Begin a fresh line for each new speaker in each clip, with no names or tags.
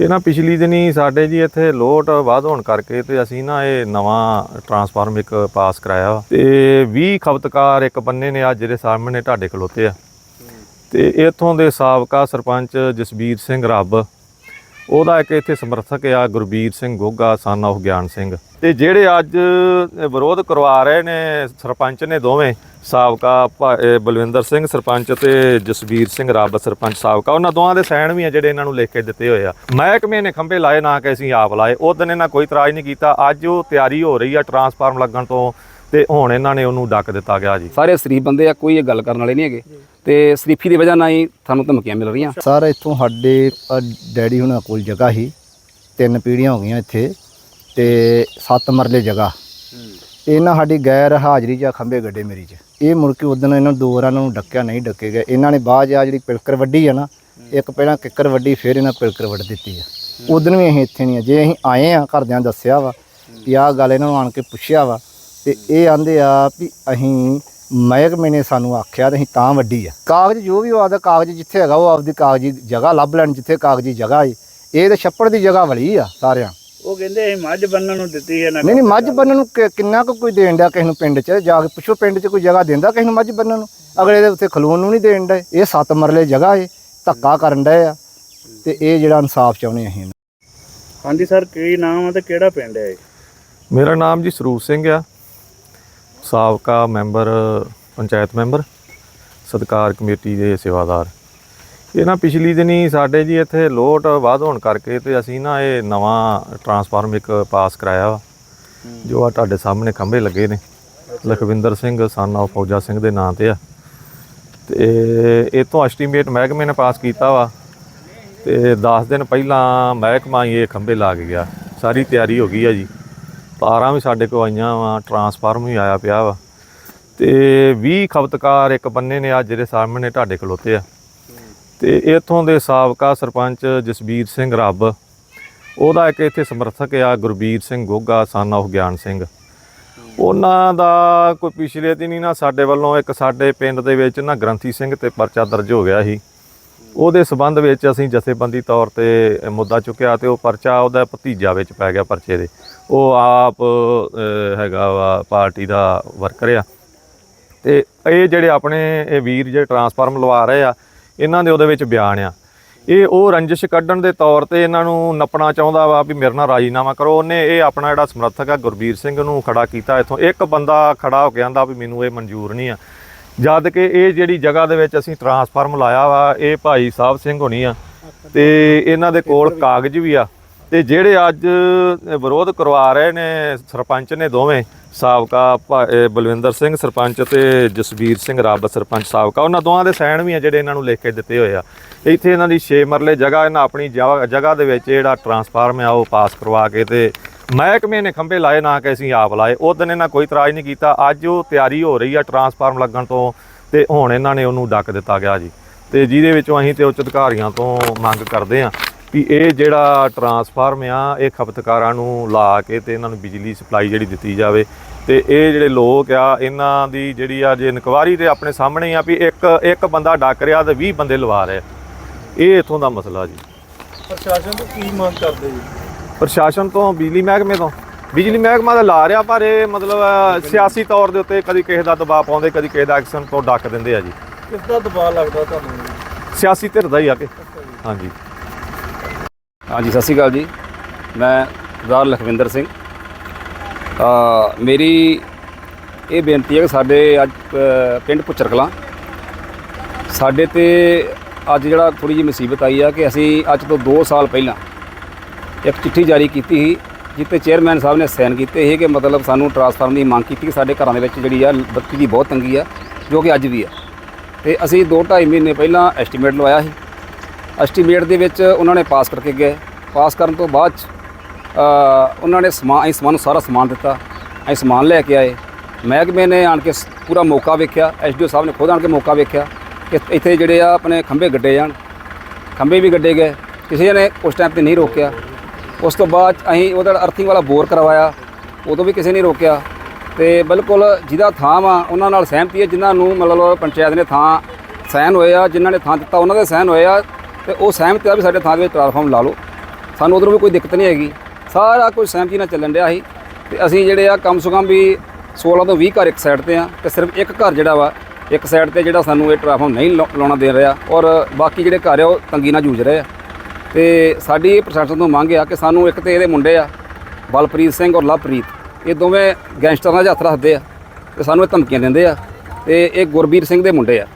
ਇਹ ਨਾ ਪਿਛਲੀ ਦਿਨੀ ਸਾਡੇ ਜੀ ਇੱਥੇ ਲੋਟ ਵੱਧ ਹੋਣ ਕਰਕੇ ਤੇ ਅਸੀਂ ਨਾ ਇਹ ਨਵਾਂ ਟਰਾਂਸਫਾਰਮ ਇੱਕ ਪਾਸ ਕਰਾਇਆ ਵਾ। ਤੇ 20 ਖਪਤਕਾਰ ਇੱਕ ਬੰਨੇ ਨੇ ਅੱਜ ਜਿਹੜੇ ਸਾਹਮਣੇ ਢਾਡੇ ਖਲੋਤੇ ਆ। ਤੇ ਇੱਥੋਂ ਦੇ ਸਾਬਕਾ ਸਰਪੰਚ ਜਸਬੀਰ ਸਿੰਘ ਰੱਬ ਉਹਦਾ ਇੱਕ ਇੱਥੇ ਸਮਰਥਕ ਆ, ਗੁਰਬੀਰ ਸਿੰਘ ਗੋਗਾ ਸਨ of ਗਿਆਨ ਸਿੰਘ। ਤੇ ਜਿਹੜੇ ਅੱਜ ਵਿਰੋਧ ਕਰਵਾ ਰਹੇ ਨੇ, ਸਰਪੰਚ ਨੇ ਦੋਵੇਂ, ਸਾਬਕਾ ਭਾ- ਬਲਵਿੰਦਰ ਸਿੰਘ ਸਰਪੰਚ ਤੇ ਜਸਬੀਰ ਸਿੰਘ ਰਾਬਤ ਸਰਪੰਚ ਸਾਬਕਾ, ਉਹਨਾਂ ਦੋਵਾਂ ਦੇ ਸਾਈਨ ਵੀ ਆ ਜਿਹੜੇ ਇਹਨਾਂ ਨੂੰ ਲਿਖ ਕੇ ਦਿੱਤੇ ਹੋਏ ਆ। ਮਹਿਕਮੇ ਨੇ ਖੰਭੇ ਲਾਏ, ਨਾ ਕਿ ਅਸੀਂ ਆਪ ਲਾਏ। ਉਹ ਦਿਨ ਇਹਨਾਂ ਕੋਈ ਇਤਰਾਜ਼ ਨਹੀਂ ਕੀਤਾ। ਅੱਜ ਉਹ ਤਿਆਰੀ ਹੋ ਰਹੀ ਆ ਟਰਾਂਸਫਾਰਮ ਲੱਗਣ ਤੋਂ ਤੇ ਹੁਣ ਇਹਨਾਂ ਨੇ ਉਹਨੂੰ ਡੱਕ ਦਿੱਤਾ ਗਿਆ ਜੀ।
ਸਾਰੇ ਸ਼ਰੀਫ ਬੰਦੇ ਆ, ਕੋਈ ਇਹ ਗੱਲ ਕਰਨ ਵਾਲੇ ਨਹੀਂ ਹੈਗੇ। ਤੇ ਸ਼ਰੀਫੀ ਦੀ ਵਜ੍ਹਾ ਨਾਲ ਹੀ ਸਾਨੂੰ ਧਮਕੀਆਂ ਮਿਲ ਰਹੀਆਂ।
ਸਰ ਇੱਥੋਂ ਸਾਡੇ ਡੈਡੀ ਹੁਣਾਂ ਕੋਲ ਜਗ੍ਹਾ ਸੀ। ਤਿੰਨ ਪੀੜ੍ਹੀਆਂ ਹੋ ਗਈਆਂ ਇੱਥੇ ਤੇ ਸੱਤ ਮਰਲੇ ਜਗ੍ਹਾ। ਇਹਨਾਂ ਸਾਡੀ ਗੈਰ ਹਾਜ਼ਰੀ ਜਾਂ ਖੰਬੇ ਗੱਡੇ ਮੇਰੀ ਚ। ਇਹ ਮੁੜ ਕੇ ਉਦੋਂ ਇਹਨਾਂ ਦੋ ਵਾਰਾਂ ਨੂੰ ਡੱਕਿਆ ਨਹੀਂ ਡੱਕੇ ਗਏ। ਇਹਨਾਂ ਨੇ ਬਾਅਦ 'ਚ ਆ ਜਿਹੜੀ ਪਿਲਕਰ ਵੱਡੀ ਆ ਨਾ ਇੱਕ ਪਹਿਲਾਂ ਕਿੱਕਰ ਵੱਡੀ ਫਿਰ ਇਹਨਾਂ ਪਿਲਕਰ ਵੱਢ ਦਿੱਤੀ ਆ। ਉਦੋਂ ਵੀ ਅਸੀਂ ਇੱਥੇ ਨਹੀਂ ਆ। ਜੇ ਅਸੀਂ ਆਏ ਆ ਘਰਦਿਆਂ ਦੱਸਿਆ ਵਾ ਕਿ ਆਹ ਗੱਲ ਇਹਨਾਂ ਨੂੰ ਆਣ ਕੇ ਪੁੱਛਿਆ ਵਾ ਤੇ ਇਹ ਆਂਦੇ ਆ ਵੀ ਅਸੀਂ ਮਹਿਕਮੇ ਨੇ ਸਾਨੂੰ ਆਖਿਆ ਤੇ ਅਸੀਂ ਤਾਂ ਵੱਡੀ ਆ। ਕਾਗਜ਼ ਜੋ ਵੀ ਉਹ ਆਪਦਾ ਕਾਗਜ਼ ਜਿੱਥੇ ਹੈਗਾ ਉਹ ਆਪਦੀ ਕਾਗਜ਼ੀ ਜਗ੍ਹਾ ਲੱਭ ਲੈਣ ਜਿੱਥੇ ਕਾਗਜ਼ੀ ਜਗ੍ਹਾ ਏ। ਇਹ ਤੇ ਛੱਪੜ ਦੀ ਜਗ੍ਹਾ ਵਲੀ ਆ ਸਾਰਿਆਂ।
ਉਹ ਕਹਿੰਦੇ ਅਸੀਂ ਮੱਝ ਬੰਨਣ ਨੂੰ ਦਿੱਤੀ ਹੈ ਨਾ
ਨਹੀਂ ਨਹੀਂ ਮੱਝ ਬੰਨਣ ਨੂੰ ਕਿ- ਕਿੰਨਾ ਕੁ ਕੋਈ ਦੇਣ ਡਿਆ ਕਿਸੇ ਨੂੰ ਪਿੰਡ 'ਚ? ਜਾ ਕੇ ਪੁੱਛੋ ਪਿੰਡ 'ਚ ਕੋਈ ਜਗ੍ਹਾ ਦਿੰਦਾ ਕਿਸੇ ਨੂੰ ਮੱਝ ਬੰਨਣ ਨੂੰ? ਅਗਲੇ ਦੇ ਉੱਤੇ ਖਲੋਣ ਨੂੰ ਨਹੀਂ ਦੇਣ ਡਏ। ਇਹ ਸੱਤ ਮਰਲੇ ਜਗ੍ਹਾ ਏ ਧੱਕਾ ਕਰਨ ਡਏ ਆ। ਤੇ ਇਹ ਜਿਹੜਾ ਇਨਸਾਫ ਚਾਹੁੰਦੇ ਅਸੀਂ
ਹਾਂਜੀ ਸਰ ਕੀ ਨਾਮ ਆ ਤੇ ਕਿਹੜਾ ਪਿੰਡ ਹੈ ਇਹ?
ਮੇਰਾ ਨਾਮ ਜੀ ਸਰੂਪ ਸਿੰਘ ਆ। ਸਾਬਕਾ ਮੈਂਬਰ ਪੰਚਾਇਤ ਮੈਂਬਰ ਸਤਕਾਰ ਕਮੇਟੀ ਦੇ ਸੇਵਾਦਾਰ। ਇਹ ਨਾ ਪਿਛਲੀ ਦਿਨੀ ਸਾਡੇ ਜੀ ਇੱਥੇ ਲੋਡ ਵੱਧ ਹੋਣ ਕਰਕੇ ਤੇ ਅਸੀਂ ਨਾ ਇਹ ਨਵਾਂ ਟਰਾਂਸਫਾਰਮ ਇੱਕ ਪਾਸ ਕਰਾਇਆ ਵਾ ਜੋ ਆ ਤੁਹਾਡੇ ਸਾਹਮਣੇ ਖੰਭੇ ਲੱਗੇ ਨੇ। ਲਖਵਿੰਦਰ ਸਿੰਘ ਸਨ of ਫੌਜਾ ਸਿੰਘ ਦੇ ਨਾਂ ਤੇ ਆ। ਤੇ ਇਹ ਤੋਂ ਐਸਟੀਮੇਟ ਮਹਿਕਮੇ ਨੇ ਪਾਸ ਕੀਤਾ ਵਾ ਤੇ 10 ਦਿਨ ਪਹਿਲਾਂ ਮਹਿਕਮਾ ਹੀ ਇਹ ਖੰਭੇ ਲਾ ਕੇ ਗਿਆ। ਸਾਰੀ ਤਿਆਰੀ ਹੋ ਗਈ ਆ ਜੀ। ਤਾਰਾਂ ਵੀ ਸਾਡੇ ਕੋਲ ਆਈਆਂ ਵਾ ਟਰਾਂਸਫਾਰਮ ਵੀ ਆਇਆ ਪਿਆ ਵਾ। ਤੇ 20 ਖਪਤਕਾਰ ਇੱਕ ਬੰਨੇ ਨੇ ਅੱਜ ਜਿਹੜੇ ਸਾਹਮਣੇ ਤੁਹਾਡੇ ਖਲੋਤੇ ਆ। ਤੇ ਇੱਥੋਂ ਦੇ ਸਾਬਕਾ ਸਰਪੰਚ ਜਸਬੀਰ ਸਿੰਘ ਰੱਬ, ਉਹਦਾ ਇੱਕ ਇੱਥੇ ਸਮਰਥਕ ਆ, ਗੁਰਬੀਰ ਸਿੰਘ ਗੋਗਾ ਸਨ of ਗਿਆਨ ਸਿੰਘ। ਉਹਨਾਂ ਦਾ ਕੋਈ ਪਿਛਲੇ ਦਿਨ ਹੀ ਨਾ ਸਾਡੇ ਵੱਲੋਂ ਇੱਕ ਸਾਡੇ ਪਿੰਡ ਦੇ ਵਿੱਚ ਨਾ ਗ੍ਰੰਥੀ ਸਿੰਘ ਤੇ ਪਰਚਾ ਦਰਜ ਹੋ ਗਿਆ ਸੀ। ਉਹਦੇ ਸਬੰਧ ਵਿੱਚ ਅਸੀਂ ਜਥੇਬੰਦੀ ਤੌਰ ਤੇ ਮੁੱਦਾ ਚੁੱਕਿਆ ਤੇ ਉਹ ਪਰਚਾ ਉਹਦਾ ਭਤੀਜਾ ਵਿੱਚ ਪੈ ਗਿਆ ਪਰਚੇ ਦੇ। ਉਹ ਆਪ ਹੈਗਾ ਵਾ, ਪਾਰਟੀ ਦਾ ਵਰਕਰ ਆ। ਤੇ ਇਹ ਜਿਹੜੇ ਆਪਣੇ, ਇਹ ਵੀਰ ਜਿਹੜੇ ਟਰਾਂਸਫਾਰਮ ਲਵਾ ਰਹੇ ਆ, ਇਹਨਾਂ ਦੇ ਉਹਦੇ ਵਿੱਚ ਬਿਆਨ ਆ। ਇਹ ਉਹ ਰੰਜਿਸ਼ ਕੱਢਣ ਦੇ ਤੌਰ ਤੇ ਇਹਨਾਂ ਨੂੰ ਨੱਪਣਾ ਚਾਹੁੰਦਾ ਵਾ ਵੀ ਮੇਰੇ ਨਾਲ ਰਾਜੀਨਾਮਾ ਕਰੋ। ਉਹਨੇ ਇਹ ਆਪਣਾ ਜਿਹੜਾ ਸਮਰਥਕ ਆ ਗੁਰਬੀਰ ਸਿੰਘ ਨੂੰ ਖੜਾ ਕੀਤਾ ਇੱਥੋਂ। ਇੱਕ ਬੰਦਾ ਖੜਾ ਹੋ ਕੇ ਆਂਦਾ ਵੀ ਮੈਨੂੰ ਇਹ ਮਨਜ਼ੂਰ ਨਹੀਂ ਆ। ਜਦ ਕਿ ਇਹ ਜਿਹੜੀ ਜਗ੍ਹਾ ਦੇ ਵਿੱਚ ਅਸੀਂ ਟਰਾਂਸਫਾਰਮ ਲਾਇਆ ਵਾ ਇਹ ਭਾਈ ਸਾਹਿਬ ਸਿੰਘ ਹੋਣੀ ਆ ਤੇ ਇਹਨਾਂ ਦੇ ਕੋਲ ਕਾਗਜ਼ ਵੀ ਆ। ਤੇ ਜਿਹੜੇ ਅੱਜ ਵਿਰੋਧ ਕਰਵਾ ਰਹੇ ਨੇ ਸਰਪੰਚ ਨੇ ਦੋਵੇਂ ਸਾਬਕਾ ਬਲਵਿੰਦਰ ਸਿੰਘ ਸਰਪੰਚ ਤੇ ਜਸਬੀਰ ਸਿੰਘ ਰੱਬ ਸਰਪੰਚ ਸਾਬਕਾ ਉਹਨਾਂ ਦੋਵਾਂ ਦੇ ਸਾਈਨ ਵੀ ਆ ਜਿਹੜੇ ਇਹਨਾਂ ਨੂੰ ਲਿਖ ਕੇ ਦਿੱਤੇ ਹੋਏ ਆ। ਇੱਥੇ ਇਹਨਾਂ ਦੀ 6 ਮਰਲੇ ਜਗ੍ਹਾ ਇਹਨਾਂ ਆਪਣੀ ਜਗ੍ਹਾ ਦੇ ਵਿੱਚ ਜਿਹੜਾ ਟਰਾਂਸਫਾਰਮ ਆ ਉਹ ਪਾਸ ਕਰਵਾ ਕੇ ਤੇ ਮਹਿਕਮੇ ਨੇ ਖੰਭੇ ਲਾਏ, ਨਾ ਕਿ ਅਸੀਂ ਆਪ ਲਾਏ। ਉਹ ਦਿਨ ਇਹਨਾਂ ਕੋਈ ਇਤਰਾਜ਼ ਨਹੀਂ ਕੀਤਾ। ਅੱਜ ਉਹ ਤਿਆਰੀ ਹੋ ਰਹੀ ਆ ਟਰਾਂਸਫਾਰਮ ਲੱਗਣ ਤੋਂ ਤੇ ਹੁਣ ਇਹਨਾਂ ਨੇ ਉਹਨੂੰ ਡੱਕ ਦਿੱਤਾ ਗਿਆ ਜੀ। ਤੇ ਜਿਹਦੇ ਵਿੱਚੋਂ ਅਸੀਂ ਤੇ ਉੱਚ ਅਧਿਕਾਰੀਆਂ ਤੋਂ ਮੰਗ ਕਰਦੇ ਆ ਵੀ ਇਹ ਜਿਹੜਾ ਟਰਾਂਸਫਾਰਮ ਆ, ਇਹ ਖਪਤਕਾਰਾਂ ਨੂੰ ਲਾ ਕੇ ਤੇ ਇਹਨਾਂ ਨੂੰ ਬਿਜਲੀ ਸਪਲਾਈ ਜਿਹੜੀ ਦਿੱਤੀ ਜਾਵੇ। ਤੇ ਇਹ ਜਿਹੜੇ ਲੋਕ ਆ, ਇਹਨਾਂ ਦੀ ਜਿਹੜੀ ਆ ਜੇ ਇਨਕੁਆਰੀ ਤੇ ਆਪਣੇ ਸਾਹਮਣੇ ਆ ਵੀ ਇੱਕ ਇੱਕ ਬੰਦਾ ਡੱਕ ਰਿਹਾ ਤੇ 20 ਬੰਦੇ ਲਵਾ ਰਿਹਾ ਇਹ ਇਥੋਂ ਦਾ ਮਸਲਾ ਜੀ।
ਪ੍ਰਸ਼ਾਸਨ ਤੋਂ ਕੀ ਮੰਗ ਕਰਦੇ ਜੀ?
ਪ੍ਰਸ਼ਾਸਨ ਤੋਂ ਬਿਜਲੀ ਮਹਿਕਮੇ ਤੋਂ। ਬਿਜਲੀ ਮਹਿਕਮਾ ਦਾ ਲਾ ਰਿਹਾ ਪਰ ਇਹ ਮਤਲਬ ਸਿਆਸੀ ਤੌਰ ਦੇ ਉੱਤੇ ਕਦੀ ਕਿਸੇ ਦਾ ਦਬਾਅ ਪਾਉਂਦੇ ਕਦੀ ਕਿਸੇ ਦਾ ਐਕਸ਼ਨ ਤੋਂ ਡੱਕ ਦਿੰਦੇ ਆ ਜੀ।
ਕਿਸ ਦਾ ਦਬਾਅ ਲੱਗਦਾ ਤੁਹਾਨੂੰ?
ਸਿਆਸੀ ਧਿਰ ਦਾ ਹੀ ਆ ਕੇ। ਹਾਂਜੀ।
ਹਾਂਜੀ ਸਤਿ ਸ਼੍ਰੀ ਅਕਾਲ ਜੀ। ਮੈਂ ਸਰਦਾਰ ਲਖਵਿੰਦਰ ਸਿੰਘ। ਅ ਮੇਰੀ ਇਹ ਬੇਨਤੀ ਹੈ ਕਿ ਸਾਡੇ ਅੱਜ ਪਿੰਡ ਪੁੱਚਰ ਕਲਾਂ ਸਾਡੇ ਤੇ ਅੱਜ ਜਿਹੜਾ ਥੋੜੀ ਜਿਹੀ ਮੁਸੀਬਤ ਆਈ ਆ ਕਿ ਅਸੀਂ ਅੱਜ ਤੋਂ 2 ਸਾਲ ਪਹਿਲਾਂ ਇੱਕ ਚਿੱਠੀ ਜਾਰੀ ਕੀਤੀ ਸੀ ਜਿੱਤੇ ਚੇਅਰਮੈਨ ਸਾਹਿਬ ਨੇ ਸਾਈਨ ਕੀਤੇ ਸੀ ਕਿ ਮਤਲਬ ਸਾਨੂੰ ਟਰਾਂਸਫਾਰਮ ਦੀ ਮੰਗ ਕੀਤੀ ਕਿ ਸਾਡੇ ਘਰਾਂ ਦੇ ਵਿੱਚ ਜਿਹੜੀ ਆ ਬੱਤੀ ਦੀ ਬਹੁਤ ਤੰਗੀ ਆ ਜੋ ਕਿ ਅੱਜ ਵੀ ਆ। ਤੇ ਅਸੀਂ 2.5 ਮਹੀਨੇ ਪਹਿਲਾਂ ਐਸਟੀਮੇਟ ਲਵਾਇਆ ਸੀ। ਐਸਟੀਮੇਟ ਦੇ ਵਿੱਚ ਉਹਨਾਂ ਨੇ ਪਾਸ ਕਰਕੇ ਗਏ। ਪਾਸ ਕਰਨ ਤੋਂ ਬਾਅਦ 'ਚ, ਉਹਨਾਂ ਨੇ ਸਮਾਨ ਅਸੀਂ ਸਮਾਨ ਨੂੰ ਸਾਰਾ ਸਮਾਨ ਦਿੱਤਾ। ਅਸੀਂ ਸਮਾਨ ਲੈ ਕੇ ਆਏ। ਮਹਿਕਮੇ ਨੇ ਆਣ ਕੇ ਸ- ਪੂਰਾ ਮੌਕਾ ਵੇਖਿਆ। ਐਸਡੀਓ ਸਾਹਿਬ ਨੇ ਖੁਦ ਆਣ ਕੇ ਮੌਕਾ ਵੇਖਿਆ ਕਿ ਇੱਥੇ ਜਿਹੜੇ ਆ ਆਪਣੇ ਖੰਭੇ ਗੱਡੇ ਜਾਣ। ਖੰਭੇ ਵੀ ਗੱਡੇ ਗਏ। ਕਿਸੇ ਨੇ ਉਸ ਟਾਈਮ ਤੇ ਨਹੀਂ ਰੋਕਿਆ। ਉਸ ਤੋਂ ਬਾਅਦ 'ਚ ਅਸੀਂ ਉਹਦਾ ਅਰਥਿੰਗ ਵਾਲਾ ਬੋਰ ਕਰਵਾਇਆ, ਉਦੋਂ ਵੀ ਕਿਸੇ ਨੇ ਰੋਕਿਆ ਤੇ ਬਿਲਕੁਲ ਜਿਹਦਾ ਥਾਂ ਵਾ, ਉਹਨਾਂ ਨਾਲ ਸਹਿਮਤੀ ਹੈ, ਜਿਨ੍ਹਾਂ ਨੂੰ ਮਤਲਬ ਪੰਚਾਇਤ ਨੇ ਥਾਂ ਸਾਈਨ ਹੋਏ ਆ, ਜਿਨ੍ਹਾਂ ਨੇ ਥਾਂ ਦਿੱਤਾ, ਉਹਨਾਂ ਦੇ ਸਾਈਨ ਹੋਏ ਆ ਤੇ ਉਹ ਸਹਿਮਤ ਆ ਵੀ ਸਾਡੇ ਥਾਂ ਦੇ ਵਿੱਚ ਟ੍ਰਾਂਸਫਾਰਮ ਲਾ ਲਓ। ਸਾਨੂੰ ਉਧਰੋਂ ਵੀ ਕੋਈ ਦਿੱਕਤ ਨਹੀਂ ਹੈਗੀ। ਸਾਰਾ ਕੁਝ ਸਹਿਮਤੀ ਨਾਲ ਚੱਲਣ ਡਿਆ ਸੀ ਤੇ ਅਸੀਂ ਜਿਹੜੇ ਆ ਕਮ ਸੋ ਕਮ ਵੀ 16 ਤੋਂ 20 ਘਰ ਇੱਕ ਸਾਈਡ ਤੇ ਆ ਤੇ ਸਿਰਫ ਇੱਕ ਘਰ ਜਿਹੜਾ ਵਾ, ਇੱਕ ਸਾਈਡ ਤੇ ਜਿਹੜਾ ਸਾਨੂੰ ਇਹ ਟਰਾਫਾਰਮ ਨਹੀਂ ਲਾਉਣਾ ਦੇ ਰਿਹਾ ਔਰ ਬਾਕੀ ਜਿਹੜੇ ਘਰ ਆ ਉਹ ਤੰਗੀ ਨਾਲ ਜੂਝ ਰਹੇ ਆ। ਤੇ ਸਾਡੀ ਇਹ ਪ੍ਰਸ਼ਾਸਨ ਤੋਂ ਮੰਗ ਆ ਕਿ ਸਾਨੂੰ ਇੱਕ ਤੇ ਇਹਦੇ ਮੁੰਡੇ ਆ, ਬਲਪ੍ਰੀਤ ਸਿੰਘ ਔਰ ਲਵਪ੍ਰੀਤ। ਇਹ ਦੋਵੇਂ ਗੈਂਗਸਟਰਾਂ ਦੇ ਹੱਥ ਰੱਖਦੇ ਆ ਤੇ ਸਾਨੂੰ ਇਹ ਧਮਕੀਆਂ ਦਿੰਦੇ ਆ ਤੇ ਇਹ ਗੁਰਬੀਰ ਸਿੰਘ ਦੇ ਮੁੰਡੇ ਆ।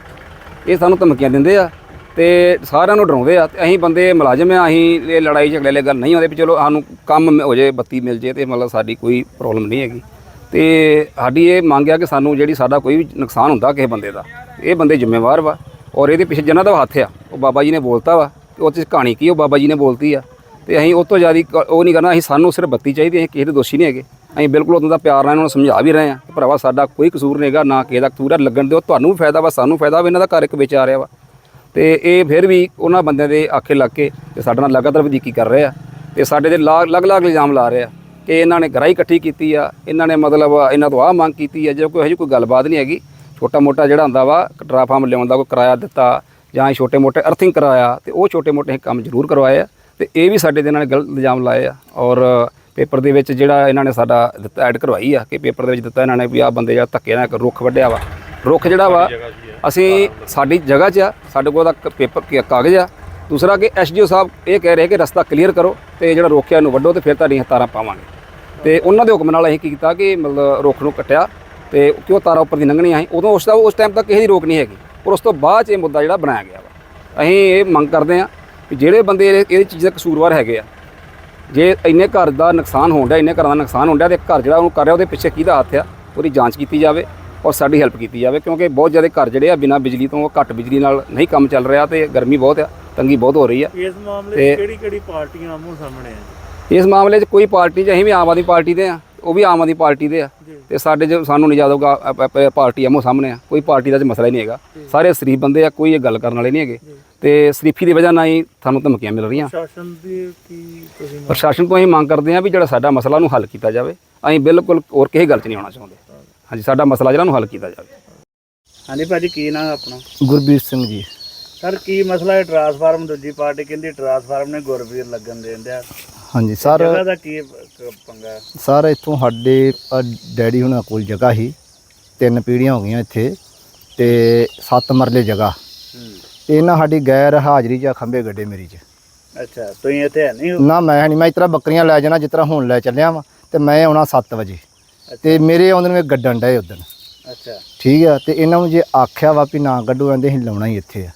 ਇਹ ਸਾਨੂੰ ਧਮਕੀਆਂ ਦਿੰਦੇ ਆ ਤੇ ਸਾਰਿਆਂ ਨੂੰ ਡਰਾਉਂਦੇ ਆ ਤੇ ਅਸੀਂ ਬੰਦੇ ਮੁਲਾਜ਼ਮ ਆ, ਅਸੀਂ ਇਹ ਲੜਾਈ ਝਗੜੇ ਵਾਲੀ ਗੱਲ ਨਹੀਂ ਆਉਂਦੇ ਵੀ ਚਲੋ ਸਾਨੂੰ ਕੰਮ ਹੋ ਜੇ, ਬੱਤੀ ਮਿਲ ਜੇ ਤੇ ਮਤਲਬ ਸਾਡੀ ਕੋਈ ਪ੍ਰੋਬਲਮ ਨਹੀਂ ਹੈਗੀ। ਤੇ ਸਾਡੀ ਇਹ ਮੰਗ ਆ ਕਿ ਸਾਨੂੰ ਜਿਹੜੀ ਸਾਡਾ ਕੋਈ ਵੀ ਨੁਕਸਾਨ ਹੁੰਦਾ ਕਿਸੇ ਬੰਦੇ ਦਾ, ਇਹ ਬੰਦੇ ਜ਼ਿੰਮੇਵਾਰ ਵਾ ਔਰ ਇਹਦੇ ਪਿੱਛੇ ਜਿਨ੍ਹਾਂ ਦਾ ਹੱਥ ਆ, ਉਹ ਬਾਬਾ ਜੀ ਨੇ ਬੋਲਤਾ ਵਾ ਉਹ 'ਚ ਕਹਾਣੀ ਕੀ ਉਹ ਬਾਬਾ ਜੀ ਨੇ ਬੋਲਤੀ ਆ। ਤੇ ਅਸੀਂ ਉਹ ਤੋਂ ਜ਼ਿਆਦਾ ਉਹ ਨਹੀਂ ਕਰਨਾ, ਅਸੀਂ ਸਾਨੂੰ ਸਿਰਫ ਬੱਤੀ ਚਾਹੀਦੀ ਅਸੀਂ ਕਿਸੇ ਦੇ ਦੋਸ਼ੀ ਨਹੀਂ ਹੈਗੇ। ਅਸੀਂ ਬਿਲਕੁਲ ਉਦੋਂ ਦਾ ਪਿਆਰ ਨਾਲ ਇਹਨਾਂ ਨੂੰ ਸਮਝਾ ਵੀ ਰਹੇ ਹਾਂ ਕਿ ਭਰਾਵਾ ਸਾਡਾ ਕੋਈ ਕਸੂਰ ਨਹੀਂਗਾ ਨਾ ਕਿਸੇ ਦਾ ਕਸੂਰ ਹੈ ਲੱਗਣ ਦਿਓ, ਤੁਹਾਨੂੰ ਵੀ ਫਾਇਦਾ ਵਾ, ਸਾਨੂੰ ਫਾਇਦਾ ਵਾ, ਇਹਨਾਂ ਦਾ ਘਰ ਇੱਕ ਵਿੱਚ ਆ ਰਿਹਾ ਵਾ। ਤੇ ਇਹ ਫਿਰ ਵੀ ਉਹਨਾਂ ਬੰਦਿਆਂ ਦੇ ਆਖੇ ਲੱਗ ਕੇ ਤੇ ਸਾਡੇ ਨਾਲ ਲਗਾਤਾਰ ਵਧੀਕੀ ਕਰ ਰਹੇ ਆ। ਤੇ ਸਾਡੇ ਦੇ ਲਾ- ਅਲੱਗ-ਅਲੱਗ ਇਲਜ਼ਾਮ ਲਾ ਰਹੇ ਆ ਕਿ ਇਹਨਾਂ ਨੇ ਗਰਾਈ ਇਕੱਠੀ ਕੀਤੀ ਆ, ਇਹਨਾਂ ਨੇ ਮਤਲਬ ਇਹਨਾਂ ਤੋਂ ਆਹ ਮੰਗ ਕੀਤੀ ਆ, ਜੇ ਕੋਈ, ਇਹੋ ਜਿਹੀ ਕੋਈ ਗੱਲਬਾਤ ਨਹੀਂ ਹੈਗੀ। ਛੋਟਾ ਮੋਟਾ ਜਿਹੜਾ ਹੁੰਦਾ ਵਾ ਕਟਰਾਫਾਰਮ ਲਿਆਉਣ ਦਾ, ਕੋਈ ਕਿਰਾਇਆ ਦਿੱਤਾ ਜਾਂ ਛੋਟੇ ਮੋਟੇ ਅਰਥਿੰਗ ਕਰਾਇਆ ਤੇ ਉਹ ਛੋਟੇ ਮੋਟੇ ਕੰਮ ਜ਼ਰੂਰ ਕਰਵਾਏ ਆ ਤੇ ਇਹ ਵੀ ਸਾਡੇ ਦੇ ਨਾਲ ਗਲਤ ਇਲਜ਼ਾਮ ਲਾਏ ਆ ਔਰ ਪੇਪਰ ਦੇ ਵਿੱਚ ਜਿਹੜਾ ਇਹਨਾਂ ਨੇ ਸਾਡਾ ਦਿੱਤਾ ਐਡ ਕਰਵਾਈ ਆ ਕਿ ਪੇਪਰ ਦੇ ਵਿੱਚ ਦਿੱਤਾ ਇਹਨਾਂ ਨੇ ਵੀ ਆਹ ਬੰਦੇ ਜਿਹੜਾ ਧੱਕੇ ਨਾਲ ਇੱਕ ਰੁੱਖ ਵੱਢਿਆ ਵਾ। ਰੁੱਖ ਜਿਹੜਾ ਵਾ ਅਸੀਂ ਸਾਡੀ ਜਗ੍ਹਾ 'ਚ ਆ ਸਾਡੇ ਕੋਲ ਉਹਦਾ ਪੇਪਰ ਕ- ਕਾਗਜ਼ ਆ। ਦੂਸਰਾ ਕਿ ਐਸਡੀਓ ਸਾਹਿਬ ਇਹ ਕਹਿ ਰਹੇ ਕਿ ਰਸਤਾ ਕਲੀਅਰ ਕਰੋ ਤੇ ਜਿਹੜਾ ਰੋਕਿਆ ਨੂੰ ਵੱਢੋ ਤੇ ਫਿਰ ਤੁਹਾਡੀਆਂ ਤਾਰਾਂ ਪਾਵਾਂਗੇ। ਤੇ ਉਹਨਾਂ ਦੇ ਹੁਕਮ ਨਾਲ ਅਸੀਂ ਕੀ ਕੀਤਾ ਕਿ ਮਤਲਬ ਰੁੱਖ ਨੂੰ ਕੱਟਿਆ ਤੇ ਕਿਉਂ ਤਾਰਾਂ ਉੱਪਰ ਦੀ ਲੰਘਣੀਆਂ ਸੀ? ਉਦੋਂ ਉਸ ਦਾ ਉਸ ਟਾਈਮ ਤੱਕ ਕਿਸੇ ਦੀ ਰੋਕ ਨਹੀਂ ਹੈਗੀ। ਪਰ ਉਸ ਤੋਂ ਬਾਅਦ 'ਚ ਇਹ ਮੁੱਦਾ ਜਿਹੜਾ ਬਣਾਇਆ ਗਿਆ ਵਾ। ਅਸੀਂ ਇਹ ਮੰਗ ਕਰਦੇ ਹਾਂ ਕਿ ਜਿਹੜੇ ਬੰਦੇ ਇਹ ਚੀਜ਼ ਦੇ ਕਸੂਰਵਾਰ ਹੈਗੇ ਆ ਜੇ ਇੰਨੇ ਘਰ ਦਾ ਨੁਕਸਾਨ ਹੋਣ ਡਿਆ ਇੰਨੇ ਘਰਾਂ ਦਾ ਨੁਕਸਾਨ ਹੋਣ ਡਿਆ ਤੇ ਘਰ ਜਿਹੜਾ ਉਹਨੂੰ ਕਰ ਰਿਹਾ ਉਹਦੇ ਪਿੱਛੇ ਕਿਹਦਾ ਹੱਥ ਆ ਉਹਦੀ ਜਾਂਚ ਕੀਤੀ ਜਾਵੇ ਔਰ ਸਾਡੀ ਹੈਲਪ ਕੀਤੀ ਜਾਵੇ ਕਿਉਂਕਿ ਬਹੁਤ ਜ਼ਿਆਦਾ ਘਰ ਜਿਹੜੇ ਆ ਬਿਨਾਂ ਬਿਜਲੀ ਤੋਂ ਘੱਟ ਬਿਜਲੀ ਨਾਲ ਨਹੀਂ ਕੰਮ ਚੱਲ ਰਿਹਾ ਤੇ ਗਰਮੀ ਬਹੁਤ ਆ ਤੰਗੀ ਬਹੁਤ ਹੋ ਰਹੀ ਆ।
ਇਸ ਮਾਮਲੇ 'ਚ ਕਿਹੜੀ ਕਿਹੜੀ ਪਾਰਟੀਆਂ ਆਮੋ ਸਾਹਮਣੇ ਆ?
ਇਸ ਮਾਮਲੇ 'ਚ ਕੋਈ ਪਾਰਟੀ 'ਚ ਅਸੀਂ ਵੀ ਆਮ ਆਦਮੀ ਪਾਰਟੀ ਦੇ ਆ। ਉਹ ਵੀ ਆਮ ਆਦਮੀ ਪਾਰਟੀ ਦੇ ਆ। ਤੇ ਸਾਡੇ 'ਚ ਸਾਨੂੰ ਨਹੀਂ ਜਾਦੋਗਾ ਪਾਰਟੀ ਆਮੋ ਸਾਹਮਣੇ ਆ। ਕੋਈ ਪਾਰਟੀ ਦਾ 'ਚ ਮਸਲਾ ਹੀ ਨਹੀਂ ਹੈਗਾ। ਸਾਰੇ ਸ਼ਰੀਫ ਬੰਦੇ ਆ ਕੋਈ ਇਹ ਗੱਲ ਕਰਨ ਵਾਲੇ ਨਹੀਂ ਹੈਗੇ। ਤੇ ਸ਼ਰੀਫੀ ਦੀ ਵਜ੍ਹਾ ਨਾਲ ਹੀ ਸਾਨੂੰ ਧਮਕੀਆਂ ਮਿਲ ਰਹੀਆਂ।
ਸ਼ਾਸਨ ਦੀ ਕੀ ਤੁਸੀਂ
ਪ੍ਰਸ਼ਾਸਨ ਤੋਂ ਅਸੀਂ ਮੰਗ ਕਰਦੇ ਹਾਂ ਵੀ ਜਿਹੜਾ ਸਾਡਾ ਮਸਲਾ ਨੂੰ ਹੱਲ ਕੀਤਾ ਜਾਵੇ। ਅਸੀਂ ਬਿਲਕੁਲ ਹੋਰ ਕਿਸੇ ਗੱਲ 'ਚ ਨਹੀਂ ਆਉਣਾ ਚਾਹੁੰਦੇ। ਹਾਂਜੀ ਸਾਡਾ ਮਸਲਾ ਜਿਹੜਾ ਨੂੰ ਹੱਲ ਕੀਤਾ ਜਾਵੇ।
ਹਾਂਜੀ ਭਾਜੀ ਕੀ ਨਾਮ ਆਪਣਾ?
ਗੁਰਬੀਰ ਸਿੰਘ ਜੀ।
ਸਰ ਕੀ ਮਸਲਾ ਹੈ ਟਰਾਂਸਫਾਰਮ ਦੂਜੀ ਪਾਰਟੀ ਕਹਿੰਦੀ ਟਰਾਂਸਫਾਰਮ ਨੇ ਗੁਰਵੀਰ ਲੱਗਣ ਦੇਣ ਦਿਆ।
ਹਾਂਜੀ ਸਰ।
ਜਗ੍ਹਾ ਦਾ ਕੀ ਪ- ਪੰਗਾ? ਹੈ?
ਸਰ ਇੱਥੋਂ ਸਾਡੇ ਅ, ਡੈਡੀ ਹੁਣਾਂ ਕੋਲ ਜਗ੍ਹਾ ਸੀ। ਤਿੰਨ ਪੀੜ੍ਹੀਆਂ ਹੋ ਗਈਆਂ ਇੱਥੇ ਤੇ ਸੱਤ ਮਰਲੇ ਜਗ੍ਹਾ।
ਹੂੰ।
ਇਹਨਾਂ ਸਾਡੀ ਗੈਰ ਹਾਜ਼ਰੀ ਜਾਂ ਖੰਬੇ ਗੱਡੇ ਮੇਰੀ ਚ।
ਅੱਛਾ ਤੁਸੀਂ ਇੱਥੇ ਹੈ ਨਹੀਂ ਹੋ?
ਨਾ ਮੈਂ ਨਹੀਂ ਮੈਂ ਇਸ ਤਰ੍ਹਾਂ ਬੱਕਰੀਆਂ ਲੈ ਜਾਣਾ ਜਿਸ ਤਰ੍ਹਾਂ ਹੁਣ ਲੈ ਚੱਲਿਆ ਵਾਂ ਤੇ ਮੈਂ ਆਉਣਾ 7 ਵਜੇ। ਤੇ ਮੇਰੇ ਆਉਂਦੇ ਨੂੰ ਇਹ ਗੱਡਣ ਡਏ ਉਦੋਂ
ਅੱਛਾ।
ਠੀਕ ਆ ਤੇ ਇਹਨਾਂ ਨੂੰ ਜੇ ਆਖਿਆ ਵਾ ਵੀ ਨਾ ਗੱਡੋ ਕਹਿੰਦੇ ਅਸੀਂ ਲਾਉਣਾ ਹੀ ਇੱਥੇ ਆ।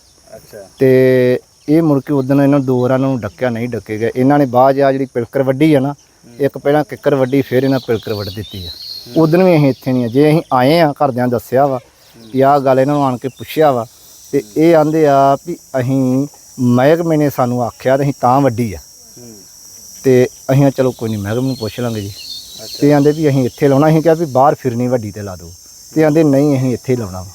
ਅੱਛਾ।
ਤੇ ਇਹ ਮੁੜ ਕੇ ਉਦੋਂ ਇਹਨਾਂ ਨੂੰ ਦੋ ਵਾਰਾਂ ਨੂੰ ਡੱਕਿਆ ਨਹੀਂ ਡੱਕੇ ਗਏ। ਇਹਨਾਂ ਨੇ ਬਾਅਦ ਆ ਜਿਹੜੀ ਪਿਲਕਰ ਵੱਢੀ ਆ ਨਾ ਇੱਕ ਪਹਿਲਾਂ ਕਿੱਕਰ ਵੱਢੀ ਫਿਰ ਇਹਨਾਂ ਪਿਲਕਰ ਵੱਢ ਦਿੱਤੀ ਆ। ਉਦੋਂ ਵੀ ਅਸੀਂ ਇੱਥੇ ਨਹੀਂ ਆ। ਜੇ ਅਸੀਂ ਆਏ ਆ ਘਰਦਿਆਂ ਦੱਸਿਆ ਵਾ ਕਿ ਆਹ ਗੱਲ ਇਹਨਾਂ ਨੂੰ ਆਣ ਕੇ ਪੁੱਛਿਆ ਵਾ ਤੇ ਇਹ ਆਂਦੇ ਆ ਵੀ ਅਸੀਂ ਮਹਿਕਮੇ ਨੇ ਸਾਨੂੰ ਆਖਿਆ ਤੇ ਅਸੀਂ ਤਾਂ ਵੱਢੀ ਆ। ਤੇ ਅਸੀਂ ਚਲੋ ਕੋਈ ਨਹੀਂ ਮਹਿਕਮੇ ਨੂੰ ਪੁੱਛ ਲਾਂਗੇ ਜੀ। ਤੇ ਆਂਦੇ ਵੀ ਅਸੀਂ ਇੱਥੇ ਲਾਉਣਾ ਅਸੀਂ ਕਿਹਾ ਵੀ ਬਾਹਰ ਫਿਰਨੀ ਵੱਡੀ ਤੇ ਲਾ ਦਿਓ। ਤੇ ਆਂਦੇ ਨਹੀਂ ਅਸੀਂ ਇੱਥੇ ਹੀ ਲਾਉਣਾ ਵਾ।